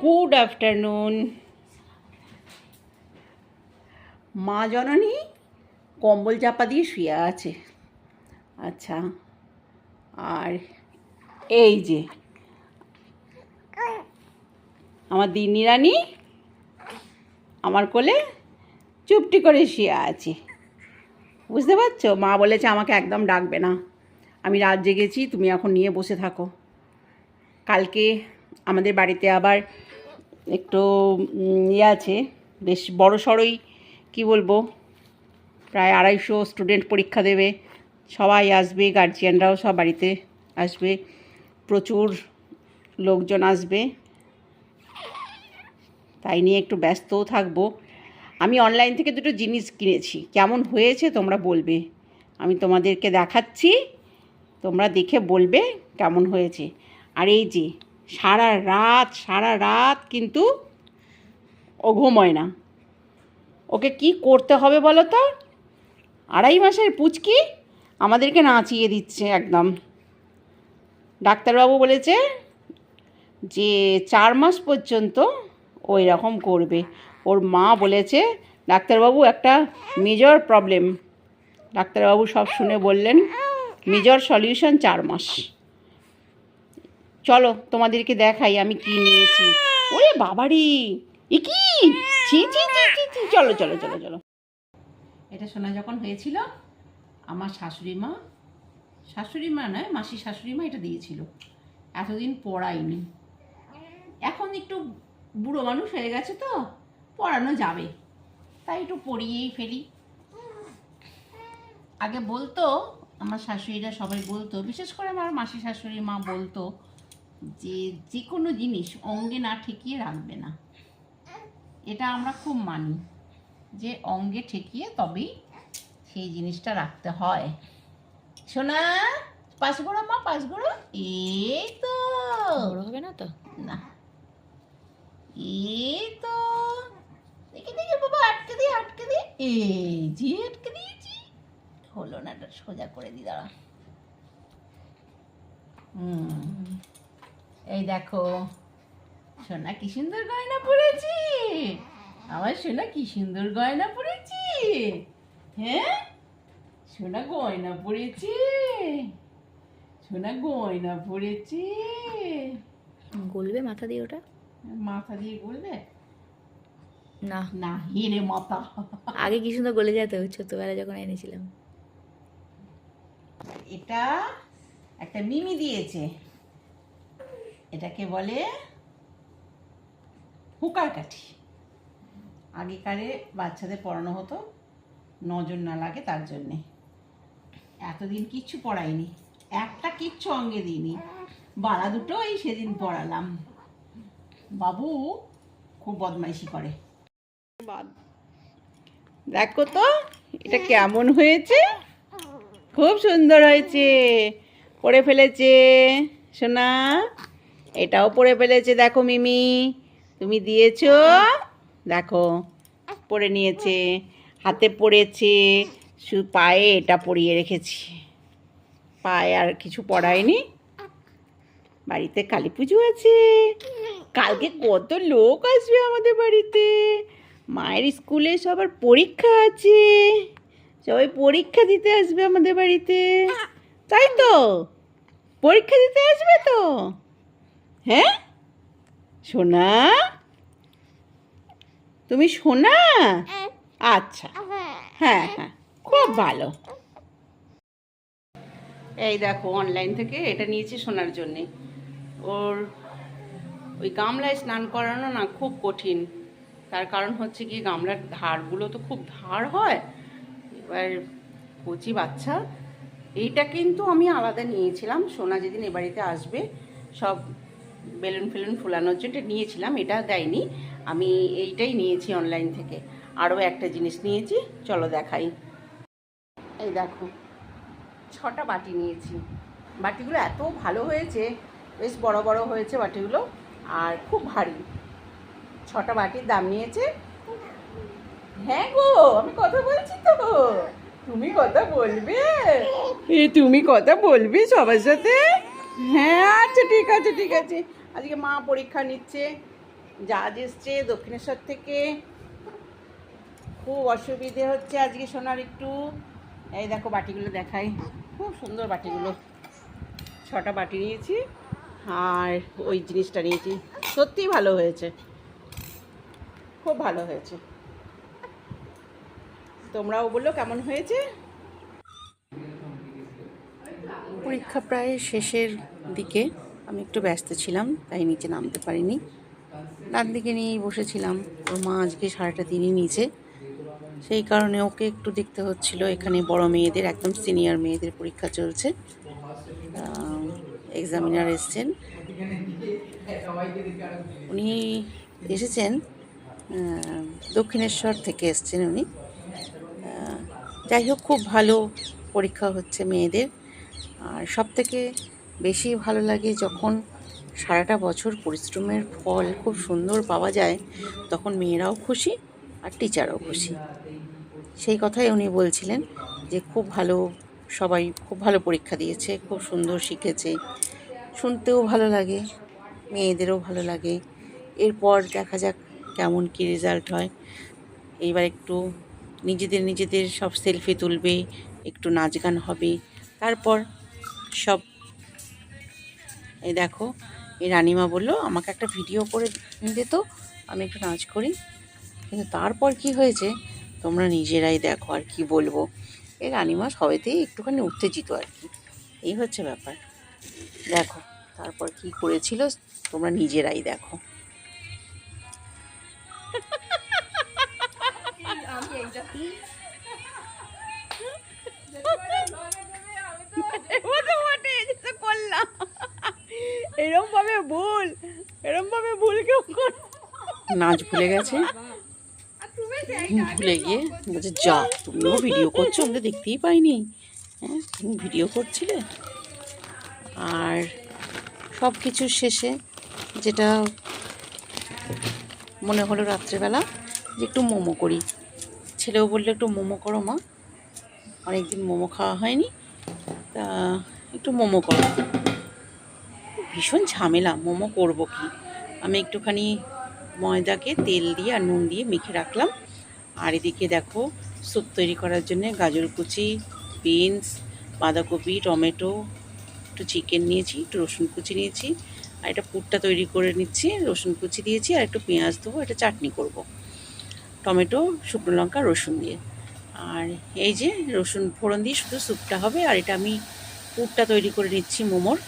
Good afternoon মা জননী কম্বল চাপা দিয়ে শুয়ে আছে। আচ্ছা আর এই যে, আমার দিনী রানী আমার কোলে চুপটি করে শুয়ে আছে। বুঝতে পারছ? মা বলেছে আমাকে একদম ডাকবে না। আমি রাত জেগেছি, তুমি এখন নিয়ে বসে থাকো। কালকে আমাদের বাড়িতে আবার একটু ইয়ে আছে। বেশ বড় সড়ই, কী বলব, প্রায় আড়াইশো স্টুডেন্ট পরীক্ষা দেবে। সবাই আসবে গার্জিয়ানরাও সব বাড়িতে আসবে। প্রচুর লোকজন আসবে। তাই নিয়ে একটু ব্যস্তও থাকব। আমি অনলাইন থেকে দুটো জিনিস কিনেছি। কেমন হয়েছে তোমরা বলবে। আমি তোমাদেরকে দেখাচ্ছি। তোমরা দেখে বলবে কেমন হয়েছে। আর এই যে সারা রাত সারা রাত কিন্তু ও ঘুমোয় না। ওকে কি করতে হবে বলো তো? আড়াই মাসের পুচকি আমাদেরকে নাচিয়ে দিচ্ছে একদম। ডাক্তারবাবু বলেছে যে চার মাস পর্যন্ত ওই রকম করবে। ওর মা বলেছে, ডাক্তারবাবু, একটা মেজর প্রবলেম ডাক্তারবাবু সব শুনে বললেন মেজর সলিউশন চার মাস। চলো তোমাদেরকে দেখাই, আমি কি নিয়েছি। ওরে বাবারি! এ কি? ছি ছি ছি ছি চলো চলো চলো চলো। এটা শোনা যখন হয়েছিল, আমার শাশুড়ি মা শাশুড়ি মা নয় মাসি শাশুড়ি মা এটা দিয়েছিল। এতদিন পড়াইনি। এখন একটু বুড়ো মানুষ হয়ে গেছে তো, পড়ানো যাবে। তাই একটু পড়িয়েই ফেলি। আগে বলতো, আমার শাশুড়িরা সবাই বলতো, বিশেষ করে আমার মাসি শাশুড়ি মা বলতো যে যে কোনো জিনিস অঙ্গে না ঠেকিয়ে রাখবে না। এটা আমরা খুব মানি যে অঙ্গে ঠেকিয়ে তবেই সেই জিনিসটা রাখতে হয়। শোনা পাঁচ গোড়ো মা পাঁচ গোড়ো। এই তো। বড় হবে না তো? না। এই তো। দেখি দেখি বাবা আটকে দিয়ে আটকে দিয়ে। এই যে আটকে দিয়েছি। হলো না সোজা করে দি দাঁড়া। হুম। এই দেখো সোনা কি সুন্দর গয়না পরেছি? আমার সোনা কি সুন্দর গয়না পরেছি? হ্যাঁ? সোনা গয়না পরেছি। সোনা গয়না পরেছি। গলবে মাথা দিয়ে ওটা? মাথা দিয়ে গলবে? না। না হিরে মাথা। আগে কি সুন্দর গলে যেত? ছোটবেলায় যখন এনেছিলাম। এটা একটা মিমি দিয়েছে। এটাকে বলে হুকার কাঠি। আগেকারে বাচ্চাদের পড়ানো হতো, নজর না লাগে তার জন্যে। এতদিন কিচ্ছু পড়াইনি, একটা কিচ্ছু অঙ্গে দিইনি। বাড়া দুটো এই সেদিন পড়ালাম। বাবু খুব বদমাইশি করে। দেখো তো, এটা কেমন হয়েছে? খুব সুন্দর হয়েছে। পড়ে ফেলেছে। সোনা। এটাও পড়ে ফেলেছে, দেখো মিমি। তুমি দিয়েছ? দেখো, পরে নিয়েছে, হাতে পড়েছে শুধু পায়ে এটা পরিয়ে রেখেছি। পায়ে আর কিছু পড়ায়নি। বাড়িতে কালী পুজো আছে। কালকে কত লোক আসবে আমাদের বাড়িতে। মায়ের স্কুলে সবার পরীক্ষা আছে। সবাই পরীক্ষা দিতে আসবে আমাদের বাড়িতে। তাই তো? পরীক্ষা দিতে আসবে তো? হ্যাঁ? সোনা? তুমি সোনা? আচ্ছা। হ্যাঁ হ্যাঁ। খুব ভালো। এই দেখো অনলাইন থেকে এটা নিয়েছি সোনার জন্যে। ওর ওই গামলায় স্নান করানো না খুব কঠিন। তার কারণ হচ্ছে কি, গামলার ধারগুলো তো খুব ধার হয়। এবার কচি বাচ্চা, এইটা কিন্তু আমি আলাদা নিয়েছিলাম। সোনা যেদিন এ বাড়িতে আসবে, সব বেলুন ফেলুন ফুলানোর জন্য নিয়েছিলাম, এটা দেয়নি। আমি এইটাই নিয়েছি অনলাইন থেকে। আরও একটা জিনিস নিয়েছি, চলো দেখাই। এই দেখো, ছটা বাটি নিয়েছি। বাটিগুলো এত ভালো হয়েছে, বেশ বড় বড় হয়েছে বাটিগুলো, আর খুব ভারী। ছটা বাটির দাম নিয়েছে। হ্যাঁ গো, আমি কথা বলছি তো। তুমি কথা বলবে। তুমি কথা বলবে সবার সাথে? হ্যাঁ আচ্ছা ঠিক আছে ঠিক আছে। আজকে মা পরীক্ষা নিচ্ছে জাহাজ এসছে দক্ষিণেশ্বর থেকে। খুব অসুবিধে হচ্ছে আজকে সোনার একটু। এই দেখো বাটিগুলো দেখাই। খুব সুন্দর বাটিগুলো। ছটা বাটি নিয়েছি, আর ওই জিনিসটা নিয়েছি। সত্যিই ভালো হয়েছে। খুব ভালো হয়েছে। তোমরাও বলল কেমন হয়েছে? পরীক্ষা প্রায় শেষের দিকে আমি একটু ব্যস্ত ছিলাম, তাই নিচে নামতে পারিনি। ডান দিকে নিয়েই বসেছিলাম। ওর মা আজকে সারাটা দিনই নিচে। সেই কারণে ওকে একটু দেখতে হচ্ছিল। এখানে বড় মেয়েদের, একদম সিনিয়র মেয়েদের পরীক্ষা চলছে। এক্সামিনার এসছেন। উনি এসেছেন দক্ষিণেশ্বর থেকে এসছেন উনি। যাই হোক, খুব ভালো পরীক্ষা হচ্ছে মেয়েদের। আর সব থেকে বেশি ভালো লাগে যখন সারাটা বছর পরিশ্রমের ফল খুব সুন্দর পাওয়া যায়, তখন মেয়েরাও খুশি আর টিচারও খুশি। সেই কথাই উনি বলছিলেন যে, খুব ভালো, সবাই খুব ভালো পরীক্ষা দিয়েছে, খুব সুন্দর শিখেছে। শুনতেও ভালো লাগে, মেয়েদেরও ভালো লাগে। এরপর দেখা যাক কেমন কী রেজাল্ট হয়। এইবার একটু নিজেদের নিজেদের সব সেলফি তুলবে, একটু নাচ গান হবে। তারপর সব। এই দেখো, এই রানিমা বলল, আমাকে একটা ভিডিও করে দে তো, আমি একটু নাচ করি। কিন্তু তারপর কি হয়েছে, তোমরা নিজেরাই দেখো আর কি বলব। এই রানিমা সবেতেই একটুখানি উত্তেজিত আর কি। এই হচ্ছে ব্যাপার। দেখো, তারপর কি করেছিল, তোমরা নিজেরাই দেখো। করলাম নাচ ভুলে গেছে। ভুলে গিয়ে বলছে, যা তুমিও ভিডিও করছ আমাদের দেখতেই পাইনি। হ্যাঁ তুমি ভিডিও করছিলে? আর সব কিছুর শেষে যেটা মনে হলো রাত্রেবেলা, যে একটু মোমো করি। ছেলেও বলল, একটু মোমো করো মা। অনেকদিন মোমো খাওয়া হয়নি। তা একটু মোমো করো। ভীষণ ঝামেলা, মোমো করব কি? আমি একটুখানি ময়দাকে তেল দিয়ে আর নুন দিয়ে মেখে রাখলাম। আর এদিকে দেখো, স্যুপ তৈরি করার জন্য গাজর কুচি, বিনস, বাঁধাকপি, টমেটো, একটু চিকেন নিয়েছি, একটু রসুন কুচি নিয়েছি, আর এটা পুরটা তৈরি করে নিচ্ছি, রসুন কুচি দিয়েছি, আর একটু পেঁয়াজ দেবো এটা চাটনি করব। টমেটো, শুকনো লঙ্কা, রসুন দিয়ে। আর এই যে রসুন ফোড়ন দিয়ে শুধু স্যুপটা হবে, আর এটা আমি পুরটা তৈরি করে নিচ্ছি মোমোর।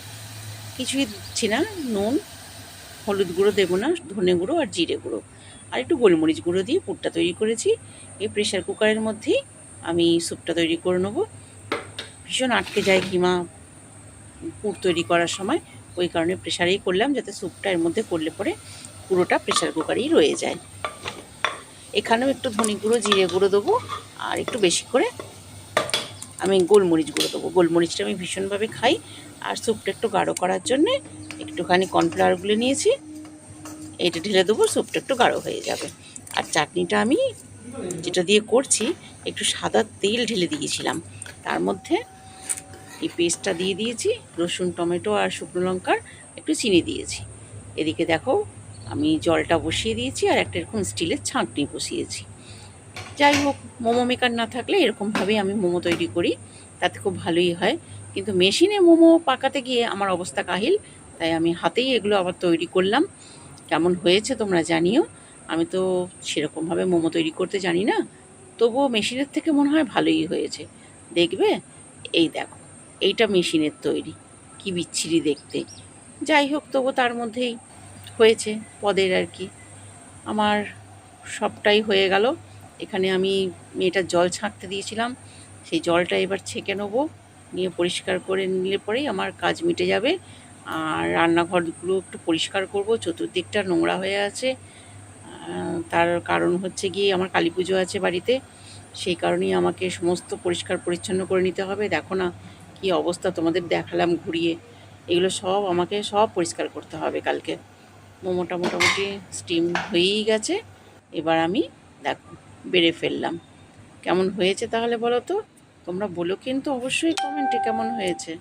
কিছুই দিচ্ছি না, নুন হলুদ গুঁড়ো দেবো না, ধনে গুঁড়ো আর জিরে গুঁড়ো। আর একটু গোলমরিচ গুঁড়ো দিয়ে পুরটা তৈরি করেছি। এই প্রেশার কুকারের মধ্যেই আমি স্যুপটা তৈরি করে নেব। ভীষণ আটকে যায় কিমা পুর তৈরি করার সময়। ওই কারণে প্রেশারেই করলাম যাতে স্যুপটা এর মধ্যে করলে পরে পুরোটা প্রেশার কুকারেই রয়ে যায়। এখানেও একটু ধনে গুঁড়ো, জিরে গুঁড়ো দেবো আর একটু বেশি করে আমি গোলমরিচ গুঁড়ো দেবো। গোলমরিচটা আমি ভীষণভাবে খাই। আর স্যুপটা একটু গাঢ় করার জন্যে একটুখানি কর্নফ্লাওয়ারগুলো নিয়েছি এটা ঢেলে দেবো, স্যুপটা একটু গাঢ় হয়ে যাবে। আর চাটনিটা আমি যেটা দিয়ে করছি, একটু সাদা তেল ঢেলে দিয়েছিলাম। তার মধ্যে এই পেস্টটা দিয়ে দিয়েছি, রসুন, টমেটো আর শুকনো লঙ্কার একটু চিনি দিয়েছি। এদিকে দেখো, আমি জলটা বসিয়ে দিয়েছি আর একটা এরকম স্টিলের ছাঁকনি বসিয়েছি। যাই হোক, মোমো মেকার না থাকলে এরকমভাবেই আমি মোমো তৈরি করি, তাতে খুব ভালোই হয়। কিন্তু মেশিনে মোমো পাকাতে গিয়ে আমার অবস্থা কাহিল তাই আমি হাতেই এগুলো আবার তৈরি করলাম। কেমন হয়েছে তোমরা জানিও। আমি তো সেরকমভাবে মোমো তৈরি করতে জানি না। তবুও মেশিনের থেকে মনে হয় ভালোই হয়েছে। দেখবে? এই দেখো, এইটা মেশিনের তৈরি। কি বিচ্ছিরি দেখতে। যাই হোক তবু তার মধ্যেই হয়েছে পদের আর কি। আমার সবটাই হয়ে গেল। এখানে আমি মেয়েটার জল ছাঁকতে দিয়েছিলাম। সেই জলটা এবার ছেঁকে নেব। নিয়ে পরিষ্কার করে নিলে পরেই আমার কাজ মিটে যাবে। আর রান্নাঘরগুলো একটু পরিষ্কার করব। চতুর্দিকটা নোংরা হয়ে আছে। তার কারণ হচ্ছে গিয়ে আমার কালী পুজো আছে বাড়িতে। সেই কারণেই আমাকে সমস্ত পরিষ্কার পরিচ্ছন্ন করে নিতে হবে। দেখো না কি অবস্থা তোমাদের দেখালাম ঘুরিয়ে। এগুলো সব আমাকে সব পরিষ্কার করতে হবে কালকে। মোমোটা মোটামুটি স্টিম হয়েই গেছে। এবার আমি দেখো বেড়ে ফেললাম। কেমন হয়েছে তাহলে বলো তো? তোমরা বলো কিন্তু অবশ্যই কমেন্টে কেমন হয়েছে।